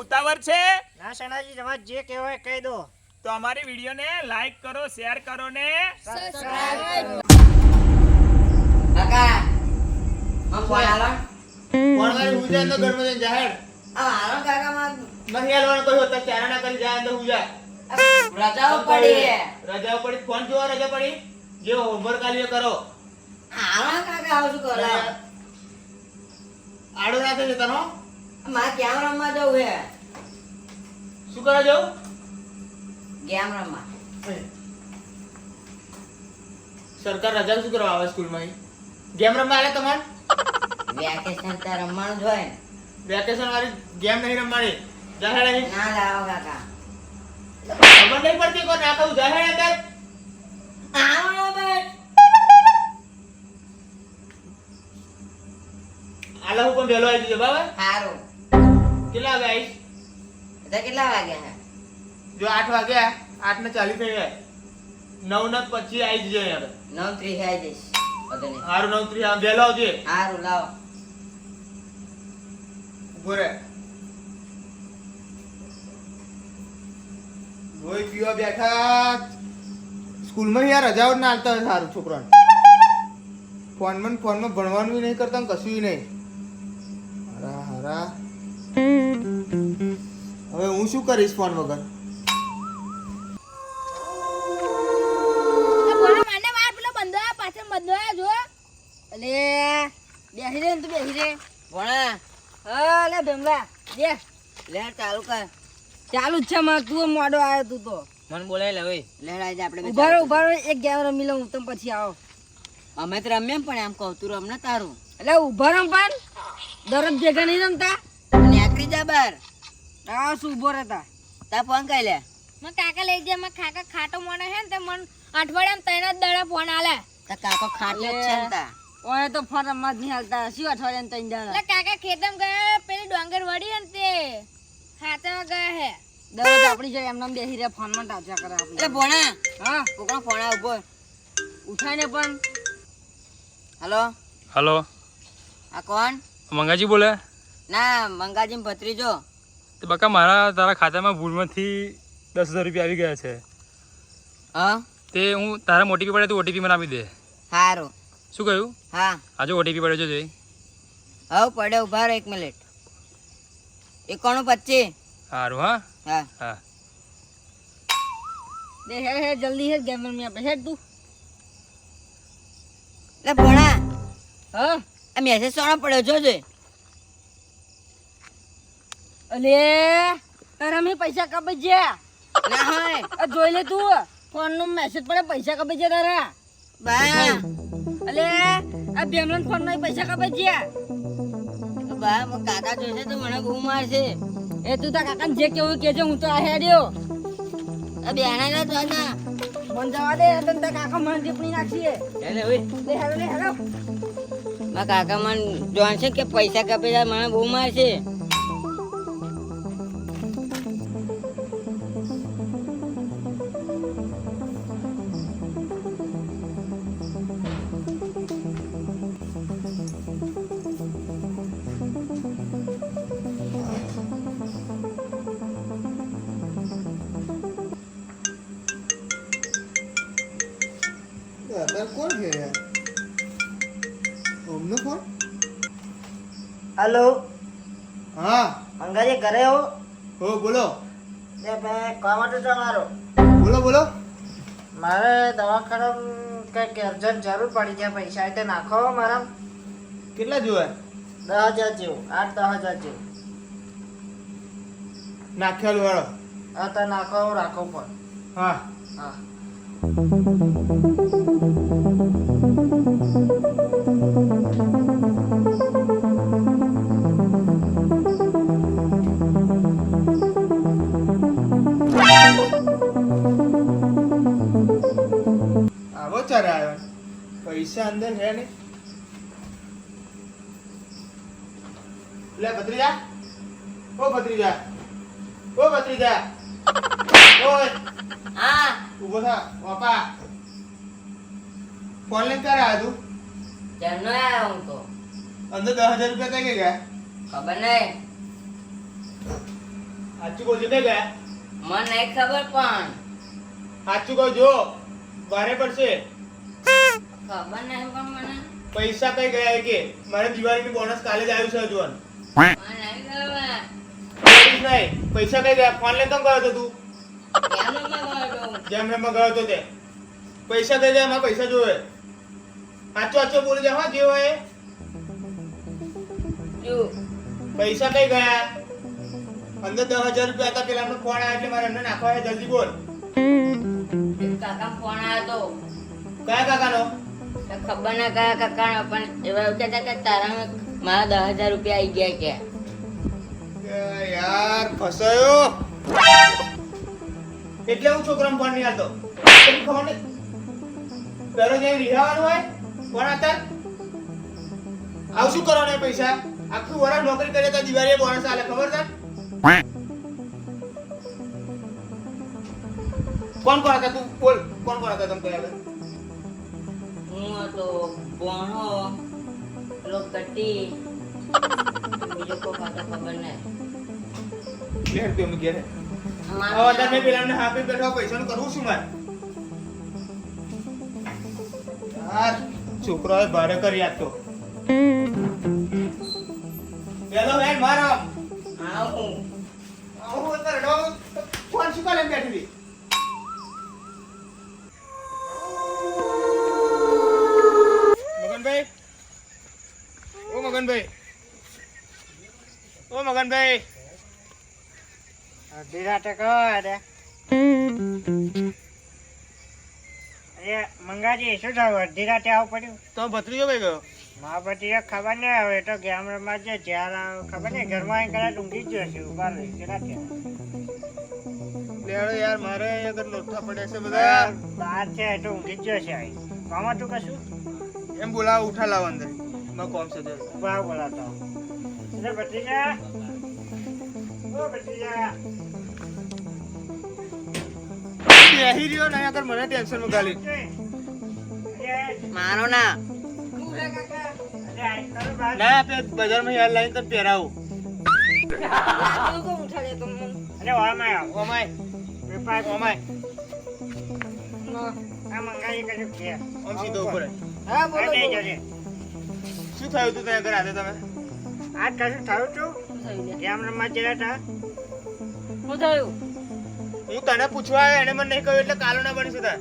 ઉતાવળ છે? ના સણાજી તમારે જે કહેવાય કહી દો. તો અમારી વિડીયોને લાઈક કરો શેર કરો ને કાકા આમ ફોન આલો ફોન કરી હું તો ગરમ જઈને જાહેર. આ આલો કાકા માં નહીં હાલવાનું કહ્યું તો ચારા ના કરી જાય તો હું રજાઓ પડી રજાઓ પડી? ફોન જોવા રજા પડી? જે હોમવર્ક આલ્યો કરો. આલો કાકા આવું કરો? આડો ના જતા નો ગેમ રમવા જવું હે. શું કરવા જવું ગેમ રમવા સરકાર રજા શું કરવા આવે સ્કૂલમાં ગેમ રમવા આવે તમારે? વેકેશન તો રમવાનું જ હોય ને. વેકેશન વાળી ગેમ નહીં રમવાની. જાહેર નહીં ના લાવો કાકા. ખબર નહીં પડતી કોણ ના કહું જાહેર અત્યારે. આવો ને આલા હું પણ વહેલો આવી જજો બાબા સારું કેટલા વાગે આવીશ? કેટલા વાગ્યા જો આઠ વાગ્યા આઠ ને ચાલીસ થઈ ગયા નવ ને પછી આવી જજો યાર. નવ ત્રીસ આવી જઈશ હારું નવ ત્રીસ આમ વહેલો આવજે હારું લાવો. ઊભો રે રોઈ પીવા બેઠા. સ્કૂલમાં યાર રજાઓ ના આવતા હોય સારું છોકરાને. ફોનમાં ફોનમાં ભણવાનું નહીં કરતા કશું નહીં. હરા હરા. હું શું કરીશ ફોન વગર? આ બોલો મને વાર પેલો બંધો આ પાછળ બંધો આ જો. અલે બેસી રે ને તું બેસી રે. ભણા હા ભેમલા બે. લે ચાલુ કર. ચાલુ જ છે તું મોડો આવ્યો તું તો. મને બોલાય લે ઓય. લે રાજ આપણે ઊભા રહો ઊભા રહો એક ગેમ રમી લઉં તમે પછી આવો. અમે તો રમીએ પણ એમ કહું તું રમ ને તારું. એટલે ઊભા રમ પણ. દરરોજ ભેગા નહીં રમતા. આકરી જા બાર. આ શું ઊભો રહેતા? તા ફોન કઈ લે. મને કાકા લઈ જાય મને કાકા ખાટો મોણે હે ને તે મને અઠવાડિયામાં ત્રણ જ દાડા ફોન આલે. તા કાકો ખાટો જ છે ને તા. ઓય તો ફોન રમવા જ નહીં હાલતા. શું અઠવાડિયામાં ત્રણ દાડા? કાકા ખેતમ ગયા પેલી ડોંગર વળી ને તે ખાતા ગયા હે દરરોજ આપણી જોડે એમને બેસી રહ્યા ફોનમાં ટાચા કરે એટલે આપણે ભણા હા? કોકનો ફોન ઊભો. ઉઠાય ને પણ. હલો? હલો. આ કોણ? મંગાજી બોલે? ના મંગાજી ભત્રીજો. તો બકા મારા તારા ખાતામાં ભૂલમાંથી દસ હજાર રૂપિયા આવી ગયા છે. હા? તે હું તારા ઓટીપી પડે તો ઓટીપી મને આપી દે. સારું શું કહ્યું? હા. આજે ઓટીપી પડ્યો છે જોઈ હવે પડે ઊભા રહો એક મિનિટ. એકાણું પચીસ. સારું હા? હા. હા. દે હે હે જલ્દી હે ગેમ રમી આપે. હેડ તું. એટલે ભણા. હા? આ મેસેજ સોનો પડ્યો જોજે. અલે તારા મેં પૈસા છે? ના હોય. જોઈ લે તું ફોન નો મેસેજ પડે પૈસા છે તારા? બા. અલે આ બેમલન ફોનમાં પૈસા ગયા બા કાકા જોશે તો મને બહુ મારશે. એ તું તાર કાકાને જે કેવું કેજે હું તો આ હેડ્યો. આ બેહાના ના તો ના. મન જવા દે તને તાર કાકા મને ટીપણી નાખીએ એટલે ઓય. લે હેલો લે હેલો. મા કાકા મને જોણશે કે પૈસા કપે મને બહુ મારશે. અત્યારે કોણ છે? યાર ઓમનો ફોન હલો. હા. અંગાજી ઘરે હો? હો બોલો. તે બે કામ માટે તમારો? બોલો બોલો. મારે દવાખાના કંઈક અર્જન્ટ જરૂર પડી છે પૈસા એટલે નાખો મારા. કેટલા જોવે દસ હજાર જેવું આઠ દસ હજાર જેવું. નાખ્યાલું વાળો હા તો નાખો રાખો પણ હા. હા. લે ભત્રીજા. ઓ ભત્રીજા. ઓ ભત્રીજા. ઓય. હા. ઊભો થા બાપા. ફોન લઈને ક્યારે આવ્યો તું? ક્યારનો આવ્યો હું તો. અંદર દસ હજાર રૂપિયા કઈ ગયા? ખબર નહીં સાચું કહું છું ગયા? મને નહીં ખબર પણ. સાચું કહું જો ભારે પડશે. ખબર નહીં પણ મને. પૈસા કઈ ગયા કે? મારે દિવાળીની બોનસ કાલે જ આવ્યું છે હજુ. નહીં પૈસા કઈ દે ફોન લેતો ગયો તો? તું જેમ એમ ગયો તો? તે? પૈસા કઈ દે એમાં પૈસા જોવે. સાચો સાચો બોલી જા હા જે હોય પૈસા કઈ ગયા? અંદર દસ હજાર રૂપિયા હતા પેલા ફોન આવ્યો એટલે મારે એમને નાખવા જલ્દી બોલ. કાકા ફોન આવ્યો કયા કાકાનો? તો તો ખબર ના કયા કાકા પણ એવા એવું કહેતા કે તારામાં મારા દસ હજાર રૂપિયા આવી ગયા કે. યાર ફસાયો? એટલે હું છોકરાને ફોન નહીં આવતો ખબર નહીં? પેલો જે રિહાવાનું હોય કોણ આતર આવ શું કરવાના પૈસા? આખું વર્ષ નોકરી કરે તો દિવાળીએ બોનસ આલે ખબર છે? કોણ કોણ હતા તું? બોલ કોણ કોણ હતા તમે કયા હું તો બોણો કટી બીજો ખાતો ખબર તું હવે તમે પેલા ને હાપી બેઠો પૈસાનું કરું છું મારે યાર છોકરો ભારે કરી આપતો પેલો બેન મારો આવું આવું ડો ફોન શું કાલે બેઠી મગનભાઈ. ઓ મગનભાઈ. અડધી રાતે કહો અરે મંગાજી શું થયું? અડધી રાતે આવું પડ્યું? તો ભત્રીજો ભાઈ ગયો. મા પછી ખબર નહીં હવે તો ગેમ રમવા છે જ્યાં આવે ખબર નહીં? ઘરમાં કદાચ ઊંઘી જ જશે ઊભા રહી કેટલા લેડો યાર મારે અગર લોઠા પડ્યા છે બધા. બહાર છે તો ઊંઘી જ જશે મામા તું કશું? એમ બોલાવો ઉઠા લાવો અંદર. માં તે. બેહી રહ્યો ને અહીંયા આગળ મને ટેન્શનમાં ગાલી મારો ના. અરે કરો બહાર ના બજારમાં યાર લાવીને તને પહેરાવું. અરે આવ. ઓમાય. વેપાર ઓમાય. આ મંગાવી કશું કે. ઓમ સીધો ઉપર. હા આ બે જશે શું થયું તું ત્યાં આગળ આજે તમે? આ કશું થયું તું ગેમ રમવા ગયા હતા શું થયું? હું તને પૂછવા આવ્યો એને મને નહીં કહ્યું એટલે કાલો ના બની શકતા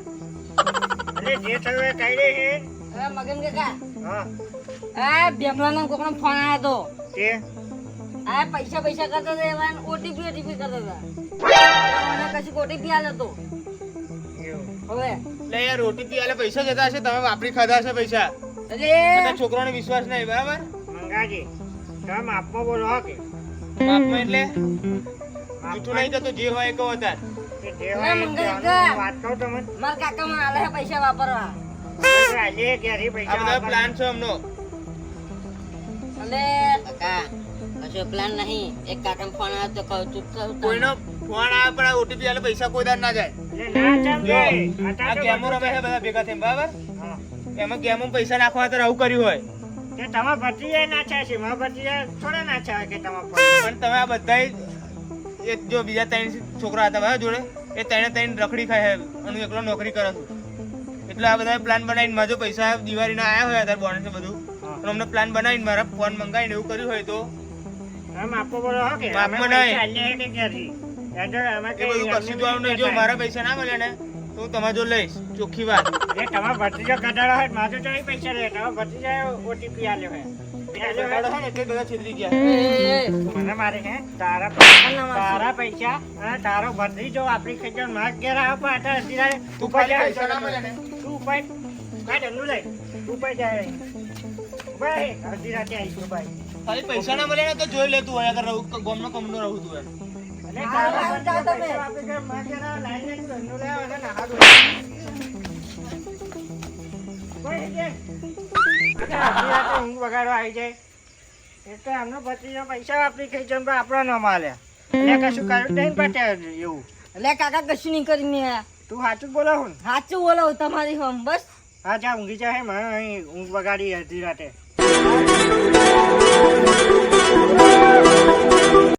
અરે જે થયું એ કહી દે છે હવે મગન કાકા હા. આ બેમલાનો કોકનો ફોન આવ્યો હતો કે? આ પૈસા પૈસા કરતા હતા એવા ઓટીપી ઓટીપી કરતા હતા. મને કશું ઓટીપી આવ્યો હતો. હવે? એટલે યાર રોટી આલે પૈસા જતા હશે? તમે વાપરી ખાધા હશે પૈસા. એટલે એટલે વિશ્વાસ નહીં બરાબર? મંગાજી તમે માપમાં બોલો કે? બાપમાં એટલે? જૂઠું નહીં થતું જે હોય કહો તાર જે હોય એ મંગાજી કહેવાનું. કા. વાત કહું તમને? મારા કાકા મને આલે પૈસા વાપરવા. આજે ઘેરી પૈસા બધા પ્લાન છે અમનો કાકા કશો પ્લાન નહીં. એક કાકાનો ફોન આવે તો કહું ચૂપ કોઈનો ફોન આવે પણ ઓટીપી આલે પૈસા કોઈ દાર ના જાય. ના જાય. આ બધા ભેગા થઈને બરાબર. એમાં ગેમમાં પૈસા નાખવા તો આવું કર્યું હોય. કે તમારા ભત્રીએ નાખ્યા છે મારા ભત્રીએ થોડા નાખ્યા કે તમારા પણ તમે આ બધા એ જો બીજા ત્રણ છોકરા હતા મારા જોડે એ ત્રણે ત્રણ રખડી ખાય અને એકલો નોકરી કરે છે. એટલે આ બધા પ્લાન બનાવીને મારા પૈસા દિવાળીના આવ્યા હોય અત્યારે બોનસ બધું પણ અમને પ્લાન બનાવીને મારા ફોન મંગાવીને એવું કર્યું હોય તો. તમે માપમાં બોલો હો કે મારા પૈસા ના મળે ને તો હું તમારે જો લઈશ. ચોખ્ખી વાત. એ તમારો ભત્રીજો કઢાળો હોય મારે તો નહીં પૈસા લે. તમારો ભત્રીજો ઓટીપી આલ્યો હે તારા પૈસા તારા પૈસા અને તારો ભત્રીજો આપણી ખેતર માર ઘેર આવો? પણ અત્યારે સીધા તું મળે તું લઈ. તું જાય. ભાઈ અડધી રાતે આવીશું ભાઈ ખાલી પૈસા ના મળે તો જોઈ લેતું હોય અગર રહું ગોમનો કમનો રહું તું ઊંઘ વગાડવા આવી જાય. એટલે આમનો ભત્રીજો પૈસા વાપરી ખાઈ પણ આપણો ન માલે. એટલે કશું કર્યું નહીં પાટે એવું. એટલે કાકા કશું નહીં કરી મેં તું સાચું બોલો હું. સાચું બોલો તમારી હમ બસ. હા જા ઊંઘી જાય મને અહીં ઊંઘ વગાડી અડધી રાતે.